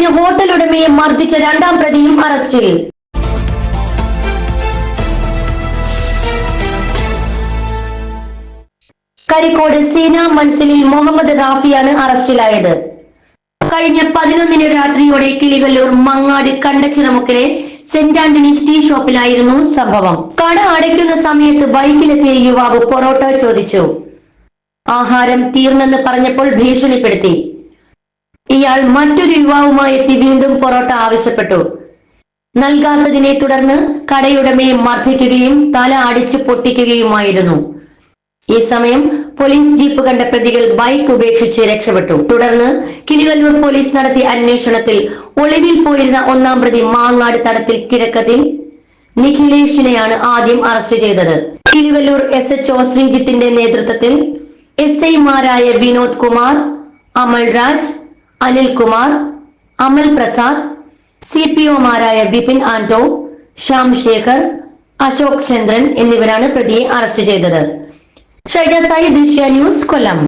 കടത്തിന് hotel ഉടമയെ മർദ്ദിച്ച രണ്ടാം പ്രതിയും അറസ്റ്റിൽ കരിക്കോട് സീന മൻസിലിൽ മുഹമ്മദ് റാഫിയാണ് അറസ്റ്റിലായത്. കഴിഞ്ഞ പതിനൊന്നിന് രാത്രിയോടെ കിളികല്ലൂർ മങ്ങാട് കണ്ടച്ചിറമുക്കിലെ സെന്റ് ആന്റണീസ് ടീ ഷോപ്പിലായിരുന്നു സംഭവം. കട അടയ്ക്കുന്ന സമയത്ത് ബൈക്കിലെത്തിയ യുവാവ് പൊറോട്ട ചോദിച്ചു. ആഹാരം തീർന്നെന്ന് പറഞ്ഞപ്പോൾ ഭീഷണിപ്പെടുത്തി. ഇയാൾ മറ്റൊരു യുവാവുമായി എത്തി വീണ്ടും പൊറോട്ട ആവശ്യപ്പെട്ടു. നൽകാത്തതിനെ തുടർന്ന് കടയുടമയെ മർദ്ദിക്കുകയും തല അടിച്ചു പൊട്ടിക്കുകയുമായിരുന്നു. ഈ സമയം പോലീസ് ജീപ്പ് കണ്ട പ്രതികൾ ബൈക്ക് ഉപേക്ഷിച്ച് രക്ഷപ്പെട്ടു. തുടർന്ന് കിളികല്ലൂർ പോലീസ് നടത്തിയ അന്വേഷണത്തിൽ ഒളിവിൽ പോയിരുന്ന ഒന്നാം പ്രതി മാങ്ങാട് തടത്തിൽ കിഴക്കത്തിൽ നിഖിലേഷിനെയാണ് ആദ്യം അറസ്റ്റ് ചെയ്തത്. കിളികല്ലൂർ എസ് എച്ച് ഒ ശ്രീജിത്തിന്റെ നേതൃത്വത്തിൽ എസ് ഐമാരായ വിനോദ് കുമാർ അമൽ രാജ് അനിൽകുമാർ അമൽ പ്രസാദ് സി പി ഒമാരായ വിപിൻ ആന്റോ ശ്യാം ശേഖർ അശോക് ചന്ദ്രൻ എന്നിവരാണ് പ്രതിയെ അറസ്റ്റ് ചെയ്തത്. ഷൈജ സായി ദൃശ്യ ന്യൂസ് കൊല്ലം.